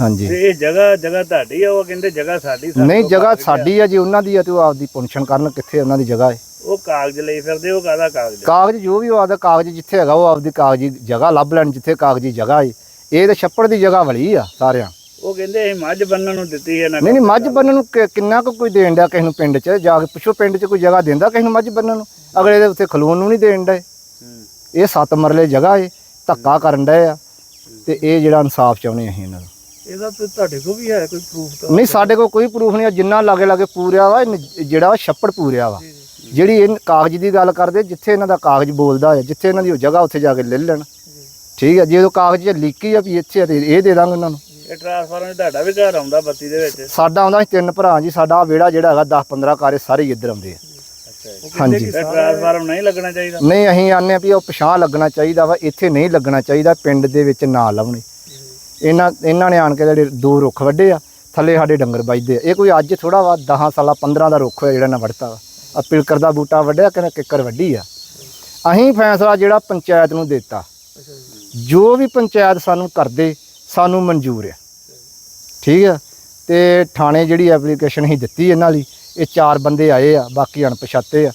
ਹਾਂਜੀ।
ਤੇ ਇਹ ਜਗ੍ਹਾ ਜਗ੍ਹਾ ਤੁਹਾਡੀ ਆ ਉਹ ਕਹਿੰਦੇ ਜਗ੍ਹਾ ਸਾਡੀ ਸਾਡੇ
ਨਹੀਂ
ਕੋਲ
ਜਗ੍ਹਾ
ਕਾਗਜ਼ ਆ।
ਸਾਡੀ ਆ ਜੀ ਉਹਨਾਂ ਦੀ ਆ ਤੇ ਉਹ ਆਪਦੀ ਪੁੰਛਣ ਕਰਨ ਕਿੱਥੇ ਉਹਨਾਂ ਦੀ ਜਗ੍ਹਾ ਹੈ।
ਉਹ ਕਾਗਜ਼ ਲਈ ਫਿਰਦੇ ਉਹ ਕਾਹਦਾ ਕਾਗਜ਼?
ਕਾਗਜ਼ ਜੋ ਵੀ ਉਹ ਆਪਦਾ ਕਾਗਜ਼ ਜਿੱਥੇ ਹੈਗਾ ਉਹ ਆਪਦੀ ਕਾਗਜ਼ੀ ਜਗ੍ਹਾ ਲੱਭ ਲੈਣ ਜਿੱਥੇ ਕਾਗਜ਼ੀ ਜਗ੍ਹਾ ਹੈ। ਇਹ ਤਾਂ ਛੱਪੜ ਦੀ ਜਗ੍ਹਾ ਵਲੀ ਆ ਸਾਰਿਆਂ।
ਉਹ ਕਹਿੰਦੇ ਇਹ ਮੱਝ ਬੰਨਣ ਨੂੰ ਦਿੱਤੀ ਹੈ ਨਾ
ਨਹੀਂ ਨਹੀਂ ਮੱਝ ਬੰਨਣ ਨੂੰ ਕਿ- ਕਿੰਨਾ ਕੁ ਕੋਈ ਦੇਣ ਡਿਆ ਕਿਸੇ ਨੂੰ ਪਿੰਡ 'ਚ? ਜਾ ਕੇ ਪੁੱਛੋ ਪਿੰਡ 'ਚ ਕੋਈ ਜਗ੍ਹਾ ਦਿੰਦਾ ਕਿਸੇ ਨੂੰ ਮੱਝ ਬੰਨਣ ਨੂੰ? ਅਗਲੇ ਦੇ ਉੱਤੇ ਖਲੋਣ ਨੂੰ ਨਹੀਂ ਦੇਣ ਡਏ।
ਹੂੰ।
ਇਹ ਸੱਤ ਮਰਲੇ ਜਗ੍ਹਾ ਏ ਧੱਕਾ ਕਰਨ ਡਏ ਆ। ਤੇ ਇਹ ਜਿਹੜਾ ਇਨਸਾਫ ਚਾਹੁੰਦੇ ਅਸੀਂ ਇਹਨਾਂ ਨੂੰ।
ਇਹਦਾ ਤੇ ਤੁਹਾਡੇ ਕੋਲ ਵੀ ਹੈ ਕੋਈ ਪ੍ਰੂਫ ਤਾਂ?
ਨਹੀਂ ਸਾਡੇ ਕੋਲ ਕੋਈ ਪ੍ਰੂਫ ਨਹੀਂ ਆ ਜਿੰਨਾ ਲਾਗੇ ਲਾਗੇ ਪੂਰਿਆ ਵਾ ਜਿਹੜਾ ਵਾ ਛੱਪੜ ਪੂਰਿਆ ਵਾ। ਜਿਹੜੀ ਇਹ ਕਾਗਜ਼ ਦੀ ਗੱਲ ਕਰਦੇ ਜਿੱਥੇ ਇਹਨਾਂ ਦਾ ਕਾਗਜ਼ ਬੋਲਦਾ ਹੈ ਜਿੱਥੇ ਇਹਨਾਂ ਦੀ ਉਹ ਜਗ੍ਹਾ ਉੱਥੇ ਜਾ ਕੇ ਲੈ ਲੈਣ। ਠੀਕ ਹੈ ਜੇ ਉਹ ਕਾਗਜ਼ 'ਚ ਲਿਖੀ ਆ ਵੀ ਇੱਥੇ ਆ ਤੇ ਇਹ ਦੇ ਦਾਂਗੇ ਉਹਨਾਂ ਨੂੰ।
ਇਹ ਟਰਾਂਸਫਾਰਮ ਤੁਹਾਡਾ ਵੀ ਘਰ ਆਉਂਦਾ ਬੱਤੀ ਦੇ ਵਿੱਚ?
ਸਾਡਾ ਆਉਂਦਾ ਸੀ ਤਿੰਨ ਭਰਾ ਜੀ ਸਾਡਾ ਵਿਹੜਾ ਜਿਹੜਾ ਹੈਗਾ 10 15 ਕਾਰੇ ਸਾਰੇ ਹੀ ਇੱਧਰ ਆਉਂਦੇ ਆ।
ਅੱਛਾ ਜੀ।
ਹਾਂਜੀ।
ਇਹ ਟਰਾਂਸਫਾਰਮ ਨਹੀਂ ਲੱਗਣਾ ਚਾਹੀਦਾ?
ਨਹੀਂ ਅਸੀਂ ਆਨੇ ਆ ਵੀ ਉਹ ਪਛਾਣ ਲੱਗਣਾ ਚਾਹੀਦਾ ਵਾ ਇੱਥੇ ਨਹੀਂ ਲੱਗਣਾ ਚਾਹੀਦਾ ਪਿੰਡ ਦੇ ਵਿੱਚ ਨਾ ਲਾਉਣੇ। ਇਹਨਾਂ ਇਹਨਾਂ ਨੇ ਆਣ ਕੇ ਜਿਹੜੇ ਦੋ ਰੁੱਖ ਵੱਡੇ ਆ, ਥੱਲੇ ਸਾਡੇ ਡੰਗਰ ਵੱਜਦੇ ਆ। ਇਹ ਕੋਈ ਅੱਜ ਥੋੜਾ ਵਾ 10 ਸਾਲਾਂ 15 ਦਾ ਰੁੱਖ ਹੋਇਆ ਜਿਹੜਾ ਨਾ ਵੱਢਤਾ ਵਾ। ਆ ਪਿਲਕਰ ਦਾ ਬੂਟਾ ਵੱਢਿਆ ਕਿ ਕਿੱਕਰ ਵੱਢੀ ਆ। ਅਸੀਂ ਫੈਸਲਾ ਜਿਹੜਾ ਪੰਚਾਇਤ ਨੂੰ ਦਿੱਤਾ। ਜੋ ਵੀ ਪੰਚਾਇਤ ਸਾਨੂੰ ਕਰਦੇ, ਸਾਨੂੰ ਮਨਜ਼ੂਰ ਆ। ਠੀਕ ਆ? ਤੇ ਥਾਣੇ ਜਿਹੜੀ ਐਪਲੀਕੇਸ਼ਨ ਹੀ ਦਿੱਤੀ ਇਹਨਾਂ ਲਈ, ਇਹ ਚਾਰ ਬੰਦੇ ਆਏ ਆ, ਬਾਕੀ ਅਣਪਛਾਤੇ ਆ।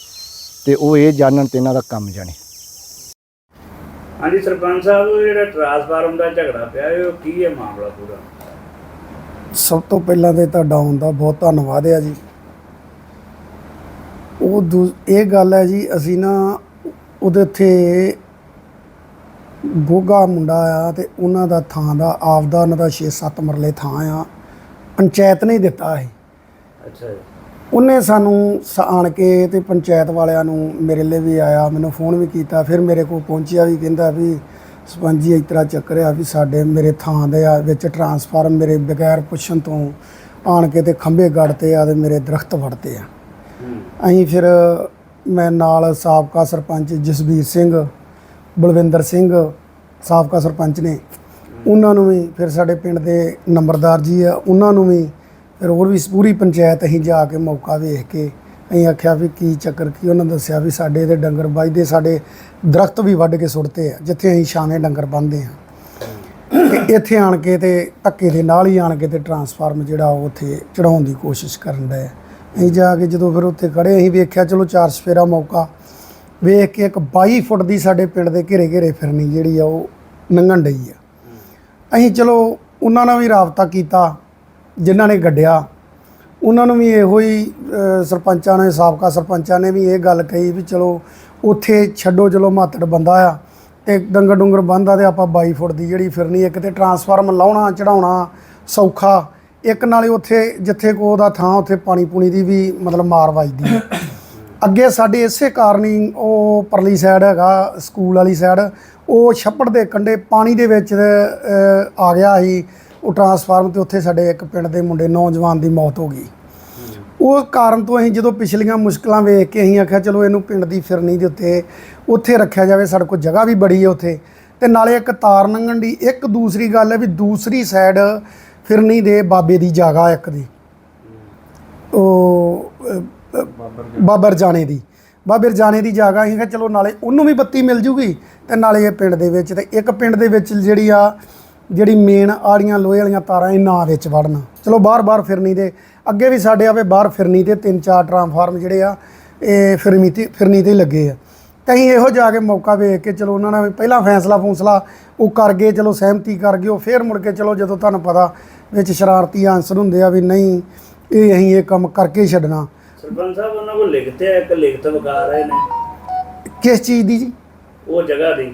ਤੇ ਉਹ ਇਹ ਜਾਣਨ ਤੇ ਇਹਨਾਂ ਦਾ ਕੰਮ ਜਾਣੇ।
ਹਾਂਜੀ ਸਰਪੰਚ ਸਾਹਿਬ ਉਹ ਜਿਹੜਾ ਟਰਾਂਸਫਾਰਮ ਦਾ ਝਗੜਾ ਪਿਆ ਇਹ ਕੀ ਹੈ ਮਾਮਲਾ ਪੂਰਾ?
ਸਭ ਤੋਂ ਪਹਿਲਾਂ ਤੇ ਤੁਹਾਡਾ ਆਉਣ ਦਾ ਬਹੁਤ ਧੰਨਵਾਦ ਹੈ ਜੀ। ਉਹ ਦੂ- ਇਹ ਗੱਲ ਹੈ ਜੀ ਅਸੀਂ ਨਾ ਉਹਦੇ ਉੱਥੇ ਗੋਗਾ ਮੁੰਡਾ ਆ ਤੇ ਉਹਨਾਂ ਦਾ ਥਾਂ ਦਾ ਆਪਦਾ ਉਹਨਾਂ ਦਾ 6-7 ਮਰਲੇ ਥਾਂ ਆ। ਪੰਚਾਇਤ ਨੇ ਹੀ ਦਿੱਤਾ ਹੈ
ਅੱਛਾ ਜੀ।
ਉਹਨੇ ਸਾਨੂੰ ਸ- ਆਣ ਕੇ ਤੇ ਪੰਚਾਇਤ ਵਾਲਿਆਂ ਨੂੰ ਮੇਰੇ ਲਈ ਵੀ ਆਇਆ ਮੈਨੂੰ ਫੋਨ ਵੀ ਕੀਤਾ ਫਿਰ ਮੇਰੇ ਕੋਲ ਪਹੁੰਚਿਆ ਵੀ ਕਹਿੰਦਾ ਵੀ ਸਰਪੰਚ ਜੀ ਇਸ ਤਰ੍ਹਾਂ ਚੱਕਰ ਆ ਵੀ ਸਾਡੇ ਮੇਰੇ ਥਾਂ ਦੇ ਆ ਵਿੱਚ ਟਰਾਂਸਫਾਰਮ ਮੇਰੇ ਬਗੈਰ ਪੁੱਛਣ ਤੋਂ ਆਣ ਕੇ ਤੇ ਖੰਭੇ ਗੜਤੇ ਆ ਤੇ ਮੇਰੇ ਦਰਖਤ ਵੜਤੇ ਆ। ਅਸੀਂ ਫਿਰ ਮੈਂ ਨਾਲ ਸਾਬਕਾ ਸਰਪੰਚ ਜਸਬੀਰ ਸਿੰਘ ਬਲਵਿੰਦਰ ਸਿੰਘ ਸਾਬਕਾ ਸਰਪੰਚ ਨੇ ਉਹਨਾਂ ਨੂੰ ਵੀ ਫਿਰ ਸਾਡੇ ਪਿੰਡ ਦੇ ਨੰਬਰਦਾਰ ਜੀ ਆ ਉਹਨਾਂ ਨੂੰ ਵੀ ਫਿਰ ਹੋਰ ਵੀ ਪੂਰੀ ਪੰਚਾਇਤ ਅਸੀਂ ਜਾ ਕੇ ਮੌਕਾ ਵੇਖ ਕੇ ਅਸੀਂ ਆਖਿਆ ਵੀ ਕੀ ਚੱਕਰ, ਕੀ ਉਹਨਾਂ ਦੱਸਿਆ ਵੀ ਸਾਡੇ ਇਹਦੇ ਡੰਗਰ ਵੱਜਦੇ, ਸਾਡੇ ਦਰਖਤ ਵੀ ਵੱਢ ਕੇ ਸੁੱਟਦੇ ਆ, ਜਿੱਥੇ ਅਸੀਂ ਛਾਵੇਂ ਡੰਗਰ ਬੰਨ੍ਹਦੇ ਆ ਤੇ ਇੱਥੇ ਆਣ ਕੇ ਤੇ ਧੱਕੇ ਦੇ ਨਾਲ ਹੀ ਆਣ ਕੇ ਤੇ ਟਰਾਂਸਫਾਰਮ ਜਿਹੜਾ ਉਹ ਉੱਥੇ ਚੜਾਉਣ ਦੀ ਕੋਸ਼ਿਸ਼ ਕਰਨ ਦਾ ਅਸੀਂ ਜਾ ਕੇ ਜਦੋਂ ਫਿਰ ਉੱਥੇ ਖੜੇ ਅਸੀਂ ਵੇਖਿਆ ਚਲੋ ਚਾਰ ਸਫੇਰਾ ਮੌਕਾ। ਵੇਖ ਕੇ ਇੱਕ 22 ਫੁੱਟ ਦੀ ਸਾਡੇ ਪਿੰਡ ਦੇ ਘੇਰੇ ਘੇਰੇ ਫਿਰਨੀ ਜਿਹੜੀ ਆ ਉਹ ਲੰਘਣ ਡਈ ਆ। ਅਸੀਂ ਚਲੋ ਉਹਨਾਂ ਨਾਲ ਵੀ ਰਾਬਤਾ ਕੀਤਾ। ਜਿਨ੍ਹਾਂ ਨੇ ਗੱਡਿਆ, ਉਹਨਾਂ ਨੂੰ ਵੀ ਇਹੋ ਹੀ ਸਰਪੰਚਾਂ ਨੇ, ਸਾਬਕਾ ਸਰਪੰਚਾਂ ਨੇ ਵੀ ਇਹ ਗੱਲ ਕਹੀ ਵੀ ਚਲੋ ਉੱਥੇ ਛੱਡੋ, ਚਲੋ ਮਾਤੜ ਬੰਦਾ ਆ ਤੇ ਡੰਗਰ ਡੁੰਗਰ ਬੰਦਾ ਤੇ ਆਪਾਂ 22 ਫੁੱਟ ਦੀ ਜਿਹੜੀ ਫਿਰਨੀ ਇੱਕ ਤੇ ਟਰਾਂਸਫਾਰਮ ਲਾਉਣਾ ਚੜਾਉਣਾ ਸੌਖਾ, ਇੱਕ ਨਾਲੇ ਉੱਥੇ ਜਿੱਥੇ ਕੋ ਉਹਦਾ ਥਾਂ, ਉੱਥੇ ਪਾਣੀ ਪੂਣੀ ਦੀ ਵੀ ਮਤਲਬ ਮਾਰ ਵੱਜਦੀ ਹੈ ਅੱਗੇ ਸਾਡੇ ਇਸੇ ਕਾਰਨ ਹੀ ਉਹ ਪਰਲੀ ਸਾਈਡ ਹੈਗਾ, ਸਕੂਲ ਵਾਲੀ ਸਾਈਡ ਉਹ ਛੱਪੜ ਦੇ ਕੰਢੇ ਪਾਣੀ ਦੇ ਵਿੱਚ ਆ ਗਿਆ ਸੀ। ਉਹ ਟਰਾਂਸਫਾਰਮ ਤੇ ਉੱਥੇ ਸਾਡੇ ਇੱਕ ਪਿੰਡ ਦੇ ਮੁੰਡੇ ਨੌਜਵਾਨ ਦੀ ਮੌਤ ਹੋ ਗਈ। ਉਹ ਕਾਰਨ ਤੋਂ ਅਸੀਂ ਜਦੋਂ ਪਿਛਲੀਆਂ ਮੁਸ਼ਕਲਾਂ ਵੇਖ ਕੇ ਅਸੀਂ ਆਖਿਆ, ਚਲੋ ਇਹਨੂੰ ਪਿੰਡ ਦੀ ਫਿਰਨੀ ਦੇ ਉੱਤੇ ਉੱਥੇ ਰੱਖਿਆ ਜਾਵੇ, ਸਾਡੇ ਕੋਲ ਜਗ੍ਹਾ ਵੀ ਬੜੀ ਹੈ ਉੱਥੇ। ਤੇ ਨਾਲੇ ਇੱਕ ਤਾਰ ਲੰਘਣ ਦੀ ਇੱਕ ਦੂਸਰੀ ਗੱਲ ਹੈ ਵੀ ਦੂਸਰੀ ਸਾਈਡ ਫਿਰਨੀ ਦੇ ਬਾਬੇ ਦੀ ਜਗ੍ਹਾ ਇੱਕ ਦੀ। ਉਹ ਬਾਬਰ ਜਾਣੇ ਦੀ। ਬਾਬਰ ਜਾਣੇ ਦੀ ਜਗ੍ਹਾ ਅਸੀਂ ਕਿਹਾ ਚਲੋ ਨਾਲੇ ਉਹਨੂੰ ਵੀ ਬੱਤੀ ਮਿਲ ਜੂਗੀ ਤੇ ਨਾਲੇ ਇਹ ਪਿੰਡ ਦੇ ਵਿੱਚ ਤੇ ਇੱਕ ਪਿੰਡ ਦੇ ਵਿੱਚ ਜਿਹੜੀ ਆ ਜਿਹੜੀ ਮੇਨ ਆੜੀਆਂ ਲੋਹੇ ਵਾਲੀਆਂ ਤਾਰਾਂ ਇਹ ਨਾ ਵਿੱਚ ਵੜਨ। ਚਲੋ ਬਾਹਰ-ਬਾਹਰ ਫਿਰਨੀ ਦੇ। ਅੱਗੇ ਵੀ ਸਾਡੇ ਆਵੇ ਬਾਹਰ ਫਿਰਨੀ ਤੇ ਤਿੰਨ ਚਾਰ ਟਰਾਂਸਫਾਰਮ ਜਿਹੜੇ ਆ ਇਹ ਫਿਰਨੀ ਤੇ ਫਿਰਨੀ ਤੇ ਲੱਗੇ ਆ। ਤੇ ਅਸੀਂ ਇਹੋ ਜਾ ਕੇ ਮੌਕਾ ਵੇਖ ਕੇ ਚਲੋ ਉਹਨਾਂ ਨੇ ਪਹਿਲਾਂ ਫੈਸਲਾ ਫੂਸਲਾ ਉਹ ਕਰ ਗਏ ਚਲੋ ਸਹਿਮਤੀ ਕਰ ਗਏ ਉਹ ਫੇਰ ਮੁੜ ਕੇ ਚਲੋ ਜਦੋਂ ਤੁਹਾਨੂੰ ਪਤਾ ਵਿੱਚ ਸ਼ਰਾਰਤੀ ਆਂਸਰ ਹੁੰਦੇ ਆ ਵੀ ਨਹੀਂ ਇਹ ਅਸੀਂ ਇਹ ਕੰਮ ਕਰਕੇ ਛੱਡਣਾ।
ਸਰਪੰਚ ਸਾਹਿਬ ਉਹਨਾਂ ਕੋਲ ਲਿਖਤੇ ਆ ਇੱਕ ਲਿਖਤ ਵਿਖਾ ਰਹੇ ਨੇ
ਕਿਸ ਚੀਜ਼ ਦੀ ਜੀ?
ਉਹ ਜਗ੍ਹਾ ਦੀ।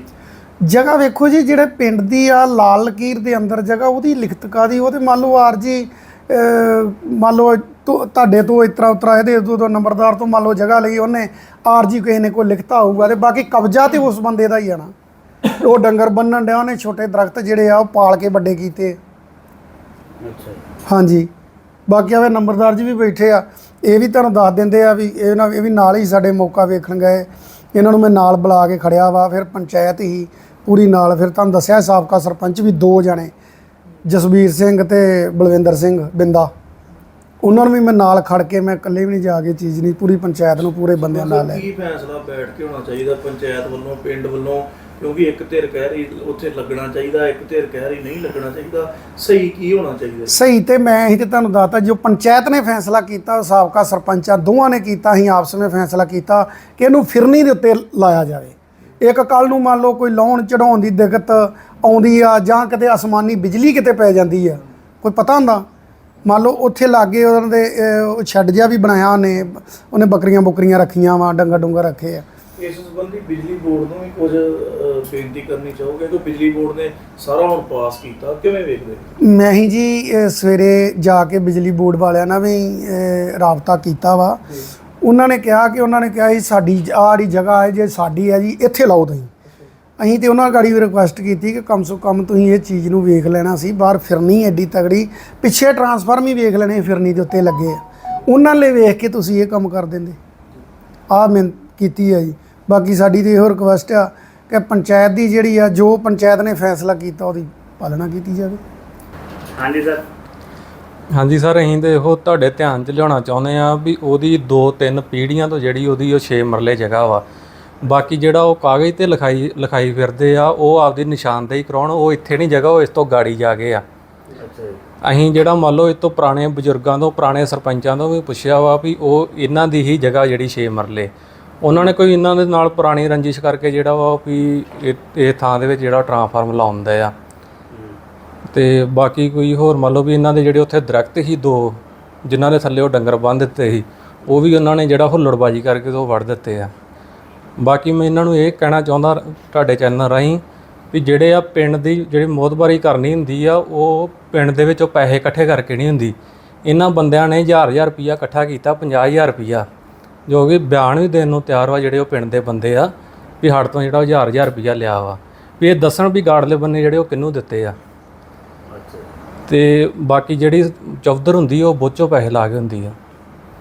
ਜਗ੍ਹਾ ਵੇਖੋ ਜੀ ਜਿਹੜੇ ਪਿੰਡ ਦੀ ਆ ਲਾਲ ਲਕੀਰ ਦੇ ਅੰਦਰ ਜਗ੍ਹਾ ਉਹਦੀ ਲਿਖਤ ਕਾਦੀ ਉਹ ਤੇ ਮੰਨ ਲਓ ਆਰ ਜੀ ਅਹ, ਮੰਨ ਲਓ ਤੁਹਾਡੇ ਤੋਂ ਇਤਰਾ ਉਤਰਾ ਇਹਦੇ ਤੋਂ ਨੰਬਰਦਾਰ ਤੋਂ ਮੰਨ ਲਓ ਜਗ੍ਹਾ ਲਈ ਉਹਨੇ ਆਰ ਜੀ ਕਿਸੇ ਨੇ ਕੋਈ ਲਿਖਤਾ ਹੋਊਗਾ ਤੇ ਬਾਕੀ ਕਬਜ਼ਾ ਤੇ ਉਸ ਬੰਦੇ ਦਾ ਹੀ ਆ ਨਾ। ਉਹ ਡੰਗਰ ਬੰਨਣ ਡਿਆ ਉਹਨੇ ਛੋਟੇ ਦਰਖਤ ਜਿਹੜੇ ਆ ਉਹ ਪਾਲ ਕੇ ਵੱਡੇ ਕੀਤੇ।
ਅੱਛਾ।
ਹਾਂਜੀ। ਬਾਕੀ ਆਵੇ ਨੰਬਰਦਾਰ ਜੀ ਵੀ ਬੈਠੇ ਆ ਇਹ ਵੀ ਤੁਹਾਨੂੰ ਦੱਸ ਦਿੰਦੇ ਆ ਵੀ ਇਹ ਨਾ ਇਹ ਵੀ ਨਾਲ ਹੀ ਸਾਡੇ ਮੌਕਾ ਵੇਖਣ ਗਏ। ਇਹਨਾਂ ਨੂੰ ਮੈਂ ਨਾਲ ਬੁਲਾ ਕੇ ਖੜਿਆ ਵਾ ਫਿਰ ਪੰਚਾਇਤ ਹੀ ਪੂਰੀ ਨਾਲ ਫਿਰ ਤੁਹਾਨੂੰ ਦੱਸਿਆ ਸਾਬਕਾ ਸਰਪੰਚ ਵੀ ਦੋ ਜਣੇ ਜਸਵੀਰ ਸਿੰਘ ਤੇ ਬਲਵਿੰਦਰ ਸਿੰਘ ਬਿੰਦਾ। ਉਹਨਾਂ ਨੂੰ ਵੀ ਮੈਂ ਨਾਲ ਖੜ ਕੇ ਮੈਂ ਇਕੱਲੇ ਵੀ ਨਹੀਂ ਜਾ ਕੇ ਚੀਜ਼ ਨਹੀਂ ਪੂਰੀ ਪੰਚਾਇਤ ਨੂੰ ਪੂਰੇ ਬੰਦਿਆਂ ਨਾਲ ਲੈ
ਕੀ ਫੈਸਲਾ ਬੈਠ ਕੇ ਹੋਣਾ ਚਾਹੀਦਾ ਪੰਚਾਇਤ ਵੱਲੋਂ ਪਿੰਡ ਵੱਲੋਂ? ਕਿਉਂਕਿ ਇੱਕ ਧਿਰ ਕਹਿ ਰਹੀ ਉੱਥੇ ਲੱਗਣਾ ਚਾਹੀਦਾ ਇੱਕ ਧਿਰ ਕਹਿ ਰਹੀ ਨਹੀਂ ਲੱਗਣਾ ਚਾਹੀਦਾ। ਸਹੀ ਕੀ ਹੋਣਾ ਚਾਹੀਦਾ?
ਸਹੀ ਤੇ ਮੈਂ ਹੀ ਤੇ ਤੁਹਾਨੂੰ ਦੱਸਤਾ ਜੋ ਪੰਚਾਇਤ ਨੇ ਫੈਸਲਾ ਕੀਤਾ ਸਾਬਕਾ ਸਰਪੰਚਾਂ ਦੋਵਾਂ ਨੇ ਕੀਤਾ ਅਸੀਂ ਆਪਸ ਵਿੱਚ ਫੈਸਲਾ ਕੀਤਾ ਕਿ ਇਹਨੂੰ ਫਿਰਨੀ ਦੇ ਉੱਤੇ ਲਾਇਆ ਜਾਵੇ। ਇੱਕ ਕੱਲ ਨੂੰ ਮੰਨ ਲਓ ਕੋਈ ਲਾਉਣ ਚੜਾਉਣ ਦੀ ਦਿੱਕਤ ਆਉਂਦੀ ਆ ਜਾਂ ਕਿਤੇ ਅਸਮਾਨੀ ਬਿਜਲੀ ਕਿਤੇ ਪੈ ਜਾਂਦੀ ਆ ਕੋਈ ਪਤਾ ਹੁੰਦਾ? ਮੰਨ ਲਓ ਉੱਥੇ ਲਾਗੇ ਉਹਨਾਂ ਦੇ ਛੱਡ ਜਿਹਾ ਵੀ ਬਣਾਇਆ ਉਹਨੇ ਉਹਨੇ ਬੱਕਰੀਆਂ ਬੁਕਰੀਆਂ ਰੱਖੀਆਂ ਵਾ ਡੰਗਰ ਡੁੰਗਰ ਰੱਖੇ ਆ।
ਇਸ ਸੰਬੰਧੀ ਬਿਜਲੀ ਬੋਰਡ ਨੂੰ ਵੀ ਕੁਝ ਬੇਨਤੀ ਕਰਨੀ ਚਾਹੋਗੇ? ਕਿ ਬਿਜਲੀ ਬੋਰਡ ਨੇ ਸਾਰਾ ਹੁਣ ਪਾਸ ਕੀਤਾ ਕਿਵੇਂ ਵੇਖਦੇ?
ਮੈਂ ਹੀ ਜੀ ਸਵੇਰੇ ਜਾ ਕੇ ਬਿਜਲੀ ਬੋਰਡ ਵਾਲਿਆਂ ਨਾਲ ਵੀ ਰਾਬਤਾ ਕੀਤਾ ਵਾ। ਉਹਨਾਂ ਨੇ ਕਿਹਾ ਕਿ ਉਹਨਾਂ ਨੇ ਕਿਹਾ ਸੀ ਸਾਡੀ ਆਹ ਜਿਹੜੀ ਜਗ੍ਹਾ ਹੈ ਜੇ ਸਾਡੀ ਹੈ ਜੀ, ਇੱਥੇ ਲਾਓ ਤੁਸੀਂ। ਅਸੀਂ ਤੇ ਉਹਨਾਂ ਗਾੜੀ ਵੀ ਰਿਕੁਐਸਟ ਕੀਤੀ ਕਿ ਕਮ ਸੋ ਕਮ ਤੁਸੀਂ ਇਹ ਚੀਜ਼ ਨੂੰ ਵੇਖ ਲੈਣਾ ਸੀ, ਬਾਹਰ ਫਿਰਨੀ ਐਡੀ ਤਗੜੀ ਪਿੱਛੇ ਟਰਾਂਸਫਾਰਮ ਹੀ ਵੇਖ ਲੈਣੇ ਫਿਰਨੀ ਦੇ ਉੱਤੇ ਲੱਗੇ ਆ। ਉਹਨਾਂ ਲਈ ਵੇਖ ਕੇ ਤੁਸੀਂ ਇਹ ਕੰਮ ਕਰ ਦਿੰਦੇ। ਆ ਮੈਂ ਕੀਤੀ ਹੈ ਜੀ। ਬਾਕੀ ਸਾਡੀ ਤੇ ਇਹੋ ਰਿਕੁਐਸਟ ਆ ਕਿ ਪੰਚਾਇਤ ਦੀ ਜਿਹੜੀ ਆ, ਜੋ ਪੰਚਾਇਤ ਨੇ ਫੈਸਲਾ ਕੀਤਾ, ਉਹਦੀ ਪਾਲਣਾ ਕੀਤੀ ਜਾਵੇ।
ਹਾਂਜੀ, ਸਰ।
ਹਾਂਜੀ ਸਰ ਅਸੀਂ ਤੇ ਇਹੋ ਤੁਹਾਡੇ ਧਿਆਨ 'ਚ ਲਿਆਉਣਾ ਚਾਹੁੰਦੇ ਆ ਵੀ ਉਹਦੀ 2-3 ਪੀੜ੍ਹੀਆਂ ਤੋਂ ਜਿਹੜੀ ਉਹਦੀ ਉਹ 6 ਮਰਲੇ ਜਗ੍ਹਾ ਵਾ। ਬਾਕੀ ਜਿਹੜਾ ਉਹ ਕਾਗਜ਼ ਤੇ ਲਿਖਾਈ ਲਿਖਾਈ ਫਿਰਦੇ ਆ ਉਹ ਆਪਦੀ ਨਿਸ਼ਾਨਦੇਹੀ ਕਰਾਉਣ ਉਹ ਇੱਥੇ ਨਹੀਂ ਜਗ੍ਹਾ ਉਹ ਇਸ ਤੋਂ ਗਾੜੀ ਜਾ ਕੇ ਆ। ਅਸੀਂ ਜਿਹੜਾ ਮੰਨ ਲਓ ਇਹ ਤੋਂ ਪੁਰਾਣੇ ਬਜ਼ੁਰਗਾਂ ਤੋਂ ਪੁਰਾਣੇ ਸਰਪੰਚਾਂ ਤੋਂ ਵੀ ਪੁੱਛਿਆ ਵਾ ਵੀ ਉਹ ਇਹਨਾਂ ਦੀ ਹੀ ਜਗ੍ਹਾ ਜਿਹੜੀ 6 ਮਰਲੇ। ਉਹਨਾਂ ਨੇ ਕੋਈ ਇਹਨਾਂ ਦੇ ਨਾਲ ਪੁਰਾਣੀ ਰੰਜਿਸ਼ ਕਰਕੇ ਜਿਹੜਾ ਵਾ ਵੀ ਇਹ ਇਹ ਥਾਂ ਦੇ ਵਿੱਚ ਜਿਹੜਾ ਟਰਾਂਸਫਾਰਮ ਲਾਉਂਦਾ ਆ। ਤੇ ਬਾਕੀ ਕੋਈ ਹੋਰ ਮੰਨ ਲਓ ਵੀ ਇਹਨਾਂ ਦੇ ਜਿਹੜੇ ਉੱਥੇ ਦਰਖਤ ਹੀ ਦੋ, ਜਿਨ੍ਹਾਂ ਦੇ ਥੱਲੇ ਉਹ ਡੰਗਰ ਬੰਨ੍ਹ ਦਿੱਤੇ ਸੀ, ਉਹ ਵੀ ਉਹਨਾਂ ਨੇ ਜਿਹੜਾ ਹੁੱਲੜਬਾਜੀ ਕਰਕੇ ਉਹ ਵੜ ਦਿੱਤੇ ਆ। ਬਾਕੀ ਮੈਂ ਇਹਨਾਂ ਨੂੰ ਇਹ ਕਹਿਣਾ ਚਾਹੁੰਦਾ ਤੁਹਾਡੇ ਚੈਨਲ ਰਾਹੀਂ ਵੀ ਜਿਹੜੇ ਆ ਪਿੰਡ ਦੀ ਜਿਹੜੀ ਮੋਦਬਾਰੀ ਕਰਨੀ ਹੁੰਦੀ ਆ, ਉਹ ਪਿੰਡ ਦੇ ਵਿੱਚੋਂ ਪੈਸੇ ਇਕੱਠੇ ਕਰਕੇ ਨਹੀਂ ਹੁੰਦੀ। ਇਹਨਾਂ ਬੰਦਿਆਂ ਨੇ ਹਜ਼ਾਰ ਹਜ਼ਾਰ ਰੁਪਈਆ ਇਕੱਠਾ ਕੀਤਾ 50000 ਰੁਪਈਆ, ਜੋ ਕਿ ਬਿਆਨ ਵੀ ਦੇਣ ਨੂੰ ਤਿਆਰ ਵਾ ਜਿਹੜੇ ਉਹ ਪਿੰਡ ਦੇ ਬੰਦੇ ਆ, ਵੀ ਸਾਡੇ ਤੋਂ ਜਿਹੜਾ ਹਜ਼ਾਰ ਹਜ਼ਾਰ ਰੁਪਈਆ ਲਿਆ ਵਾ। ਵੀ ਇਹ ਦੱਸਣ ਵੀ ਗਾੜਲੇ ਬੰਨੇ ਜਿਹੜੇ ਉਹ ਕਿਹਨੂੰ ਦਿੱਤੇ ਆ। ਤੇ ਬਾਕੀ ਜਿਹੜੀ ਚੌਧਰ ਹੁੰਦੀ ਆ, ਉਹ ਬੋਚੋ ਪੈਸੇ ਲਾ ਕੇ ਹੁੰਦੀ ਆ।